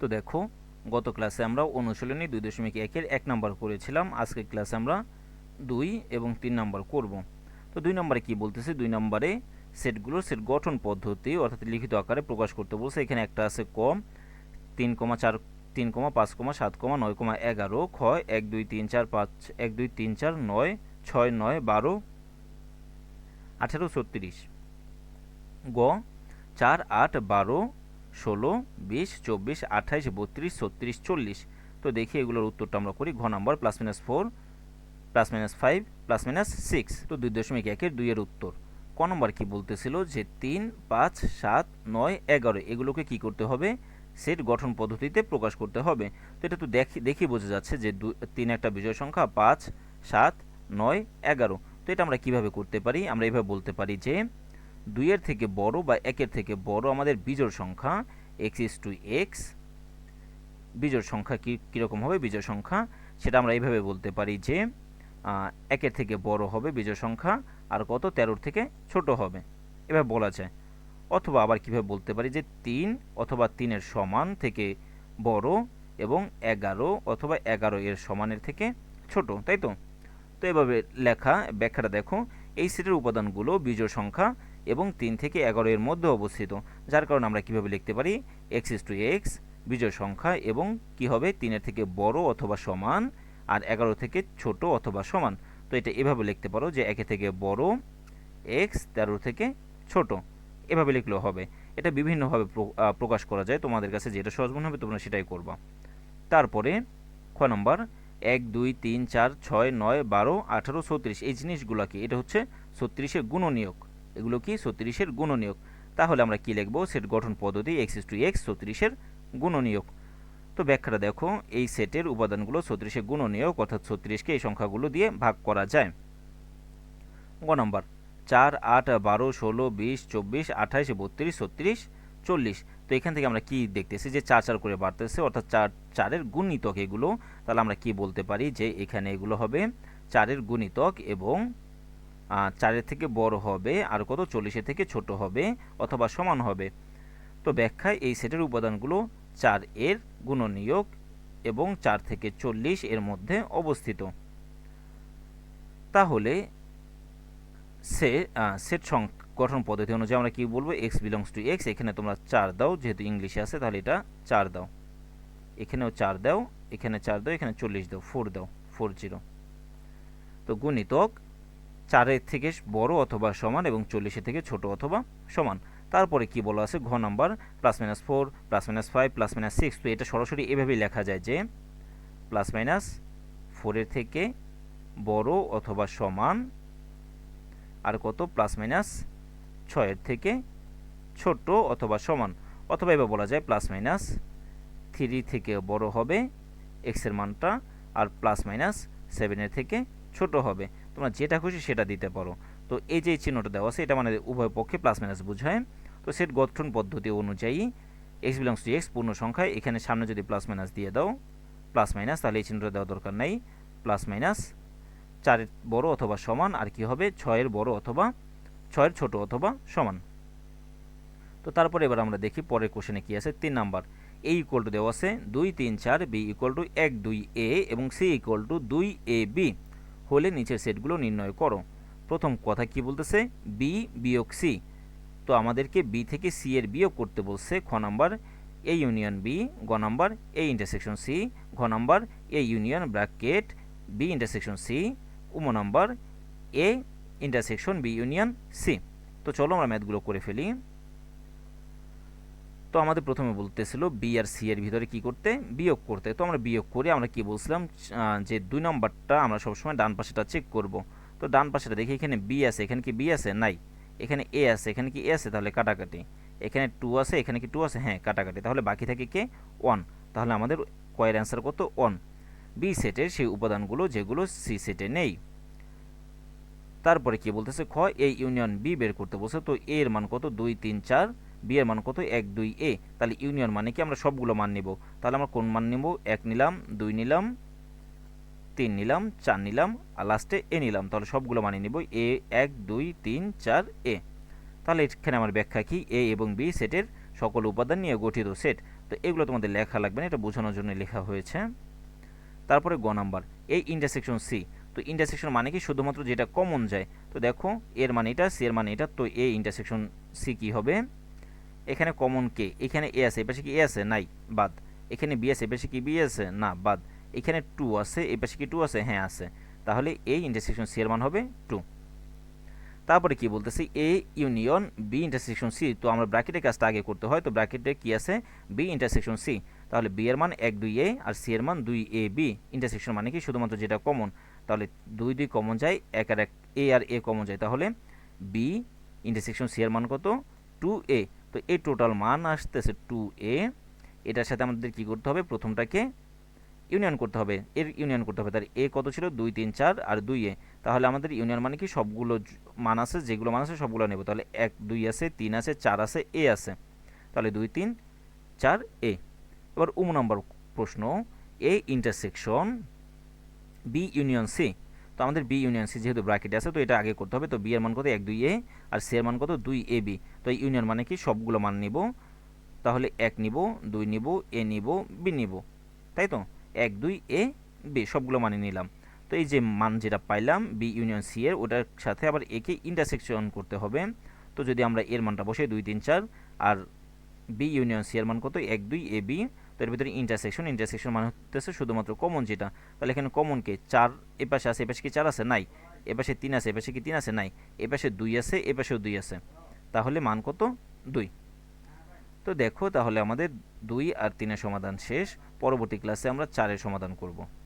তো দেখো, গত ক্লাসে আমরা অনুশীলনী দুই দশমিক একের এক নম্বর করেছিলাম, আজকের ক্লাসে আমরা দুই এবং তিন নম্বর করব। তো দুই নম্বরে কি বলতেছে? দুই নম্বরে সেটগুলোর সেট গঠন পদ্ধতি, অর্থাৎ লিখিত আকারে প্রকাশ করতে বলছে। এখানে একটা আছে ক, তিন কমা চার, তিন কমা পাঁচ কমা সাত কমা নয় কমা এগারো, খ, এক, দুই, তিন, চার, পাঁচ, এক, দুই, তিন, চার, নয়, ছয়, নয়, বারো, আঠেরো, ছত্রিশ, গ, চার, আট, বারো ষোলো, বিশ, চব্বিশ, আঠাইশ, বত্রিশ, ছত্রিশ, চল্লিশ। তো দেখি এগুলোর উত্তরটা আমরা করি। ঘ নম্বর plus minus four plus minus five plus minus six তো দুই দশমিক একের দুইয়ের উত্তর। ক নম্বর কী বলতেছিল যে তিন, পাঁচ, সাত, নয়, এগারো, এগুলোকে কি করতে হবে? সেট গঠন পদ্ধতিতে প্রকাশ করতে হবে। তো এটা তো দেখি দেখি বোঝা যাচ্ছে যে দু, তিন একটা বিজয় সংখ্যা, পাঁচ, সাত, নয়, এগারো। তো এটা আমরা কীভাবে করতে পারি? আমরা এইভাবে বলতে পারি যে দুইয়ের থেকে বড় বা একের থেকে বড় আমাদের বিজোড় সংখ্যা এক্স ইস টু এক্স বিজোড় সংখ্যা কী, কীরকম হবে? বিজোড় সংখ্যা। সেটা আমরা এইভাবে বলতে পারি যে একের থেকে বড় হবে বিজোড় সংখ্যা আর কত? তেরোর থেকে ছোট হবে। এভাবে বলা যায়। অথবা আবার কীভাবে বলতে পারি যে, তিন অথবা তিনের সমান থেকে বড় এবং এগারো অথবা এগারো এর সমানের থেকে ছোট, তাই তো? তো এভাবে লেখা, ব্যাখ্যাটা দেখো। এই সেটের উপাদানগুলো বিজোড় সংখ্যা এবং তিন থেকে এগারো এর মধ্যে অবস্থিত, যার কারণে আমরা কীভাবে লিখতে পারি? এক্স ইস টু এক্স বিজয় সংখ্যা এবং কি হবে? তিনের থেকে বড় অথবা সমান আর এগারো থেকে ছোট অথবা সমান। তো এটা এভাবে লিখতে পারো যে একে থেকে বড় এক্স তেরো থেকে ছোট। এভাবে লিখলেও হবে। এটা বিভিন্নভাবে প্রকাশ করা যায়। তোমাদের কাছে যেটা সহজ মনে হবে তোমরা সেটাই করবা। তারপরে খ নম্বর, এক, দুই, তিন, চার, ছয়, নয়, বারো, আঠারো, ছত্রিশ। এই জিনিসগুলোকে, এটা হচ্ছে ছত্রিশের গুণনীয়ক। এগুলো কি ছত্রিশের গুণনীয়ক? তাহলে আমরা কি লিখব? সেট গঠন পদ্ধতি এক্স ইস টু এক্স ছত্রিশের গুণনীয়ক। তো ব্যাখ্যাটা দেখো, এই সেটের উপাদানগুলো ছত্রিশের গুণনীয়ক, অর্থাৎ ছত্রিশকে এই সংখ্যাগুলো দিয়ে ভাগ করা যায়। গ নম্বর, চার, আট, বারো, ষোলো, বিশ, চব্বিশ, আঠাইশ, বত্রিশ, ছত্রিশ, চল্লিশ। তো এখান থেকে আমরা কি দেখতেছি যে চার চার করে বাড়তেছে, অর্থাৎ চার, চারের গুণিতক এগুলো। তাহলে আমরা কি বলতে পারি যে এখানে এগুলো হবে চারের গুণিতক এবং চারের থেকে বড় হবে, আর কত? চল্লিশের থেকে ছোট হবে, অথবা সমান হবে। তো ব্যাখ্যায় এই সেটের উপাদানগুলো চার এর গুণনীয়ক এবং চার থেকে চল্লিশ এর মধ্যে অবস্থিত। তাহলে সে সেট সং, গঠন পদ্ধতি অনুযায়ী আমরা কি বলব? এক্স বিলংস টু এক্স এখানে তোমরা চার দাও, যেহেতু ইংলিশে আছে, তাহলে এটা চার দাও। এখানেও চার দাও, এখানে চার দাও, এখানে চল্লিশ দাও ফোর দাও ফোর জিরো তো গুণিতক চারের থেকে বড় অথবা সমান এবং চল্লিশের থেকে ছোট অথবা সমান। তারপরে কি বলা আছে? ঘ number plus minus four plus minus five plus minus six তো এটা সরাসরি এভাবেই লেখা যায় যে প্লাস মাইনাস ফোরের থেকে বড় অথবা সমান আর কত? প্লাস মাইনাস ছয়ের থেকে ছোট অথবা সমান। অথবা এবার বলা যায় প্লাস মাইনাস থ্রি থেকে বড় হবে এক্সের মানটা, আর প্লাস মাইনাস সেভেনের থেকে ছোট হবে। তোমরা যেটা খুশি সেটা দিতে পারো। তো এই যে চিহ্নটা দেওয়া আছে, এটা মানে উভয় পক্ষে প্লাস মাইনাস বোঝায়। তো সেট গঠন পদ্ধতি অনুযায়ী এক্স বিলংস টু এক্স পূর্ণ সংখ্যায় এখানে সামনে যদি প্লাস মাইনাস দিয়ে দাও প্লাস মাইনাস তাহলে এই চিহ্নটা দেওয়া দরকার নেই। প্লাস মাইনাস চারের বড় অথবা সমান, আর কি হবে? ছয়ের বড় অথবা ছয়ের ছোট অথবা সমান। তো তারপরে এবার আমরা দেখি পরের কোশ্চেনে কি আছে? তিন নাম্বার এ ইকুয়াল টু দেওয়া আছে, দুই, তিন, চার বি ইকুয়াল টু এক, দুই এ এবং সি ইকুয়াল টু দুই এ বি হলে নিচের সেটগুলো নির্ণয় করো। প্রথম কথা কি বলতেছে? বি বিয়োগ সি। তো আমাদেরকে বি থেকে সি এর বিয়োগ করতে বলছে খ নাম্বার এ ইউনিয়ন বি, গ নাম্বার এ ইন্টারসেকশন সি, ঘ number A union bracket B intersection C, um number A intersection B union C. তো চলো আমরা ম্যাথগুলো করে ফেলি। তো আমাদের প্রথমে বলতেছিল বি আর সি এর ভিতরে কি করতে? বিয়োগ করতে। তো আমরা বিয়োগ করে আমরা কি বলছিলাম? যে দুই নম্বরটা আমরা সবসময় ডান পাশেটা চেক করব। তো ডান পাশেটা দেখি এখানে বি আছে, এখানে কি বি আছে? নাই। এখানে এ আছে, এখানে কি এ আছে? তাহলে কাটাকাটি। এখানে টু আছে, এখানে কি টু আছে? হ্যাঁ কাটাকাটি। তাহলে বাকি থাকে কে? ওয়ান। তাহলে আমাদের কয়ের অ্যান্সার কত? ওয়ান। বি সেটের সেই উপাদানগুলো যেগুলো সি সেটে নেই। তারপরে কি বলতেছে? খ, এ ইউনিয়ন বি বের করতে বলছে। তো এর মান কত? দুই, তিন, চার। বি এর মান কত? এক, দুই এ তাহলে ইউনিয়ন মানে কি? আমরা সবগুলো মান নিব। তাহলে আমরা কোন মান নিব? এক নিলাম, দুই নিলাম, তিন নিলাম, চার নিলাম, আর লাস্টে এ নিলাম। তাহলে সবগুলো মানে নিব। এ এক, দুই, তিন, চার এ তাহলে এখানে আমার ব্যাখ্যা কি? এ এবং বি সেটের সকল উপাদান নিয়ে গঠিত সেট তো এগুলো তোমাদের লেখা লাগবে না, এটা বোঝানোর জন্য লেখা হয়েছে। তারপরে গ নাম্বার। এই ইন্টারসেকশন সি তো ইন্টারসেকশন মানে কি? শুধুমাত্র যেটা কমন যায়। তো দেখো এর মানে এটা সি এর মানে এটা। তো এ ইন্টারসেকশন সি কি হবে? এখানে কমন কে এখানে এ আছে এপাশে কি এ আছে? নাই, বাদ। এখানে বি আছে এপাশে কি বি আছে? না, বাদ। এখানে টু আছে এপাশে কি টু আছে? হ্যাঁ আছে। তাহলে এই ইন্টারসেকশন সি এর মান হবে টু তারপরে কি বলতেছি? A union B intersection C তো আমরা ব্র্যাকেটের কাজটা আগে করতে হয়, তো ব্র্যাকেটে কি আছে? বি ইন্টারসেকশন সি তাহলে বি এর মান এক, দুই এ আর সি এর মান দুই এ বি ইন্টারসেকশন মানে কি? শুধুমাত্র যেটা কমন তাহলে দুই দুই কমন যায়, এক আর এক এ আর এ কমন যায়। তাহলে বি ইন্টারসেকশন সি এর মান কত? টু এ তো এই টোটাল মান আসতেছে টু এ। এটার সাথে আমাদের কি করতে হবে? প্রথমটাকে ইউনিয়ন করতে হবে। এর ইউনিয়ন করতে হবে। তার এ কত ছিল? দুই, তিন, চার আর দুই এ। তাহলে আমাদের ইউনিয়ন মানে কি? সবগুলো মান আছে, যেগুলো মান আছে সবগুলো নেব। তাহলে এক, দুই আছে, তিন আছে, চার আছে, এ আছে। তাহলে দুই, তিন, চার, এ। এবার উম নম্বর প্রশ্ন। A intersection B union C. তো আমাদের বি ইউনিয়ন সি যেহেতু ব্র্যাকেটে আছে, তো এটা আগে করতে হবে। তো বি এর মান কত? এক, দুই এ আর সি এর মান কত? দুই এ বি তো এই ইউনিয়ন মানে কি? সবগুলো মান নিব। তাহলে এক নিব, দুই নিব এ নিব বি নিব। তাই তো? এক, দুই এ বি সবগুলো মানে নিলাম। তো এই যে মান যেটা পাইলাম বি ইউনিয়ন সি এর, ওটার সাথে আবার একে ইন্টারসেকশন করতে হবে। তো যদি আমরা এর মানটা বসে দুই, তিন, চার, আর বি ইউনিয়ন সি এর মান কত? এক, দুই এ বি তো এর ভিতরে ইন্টারসেকশন ইন্টারসেকশন মানে হতেছে শুধুমাত্র কমন যেটা। তাহলে এখানে কমন কে চার এপাশে আছে এপাশে কি চার আছে? নাই। এপাশে তিন আছে এপাশে কি তিন আছে? নাই। এপাশে দুই আছে এপাশেও দুই আছে। তাহলে মান কত? দুই। তো দেখো তাহলে আমাদের দুই আর তিনের সমাধান শেষ। পরবর্তী ক্লাসে আমরা চারের সমাধান করব।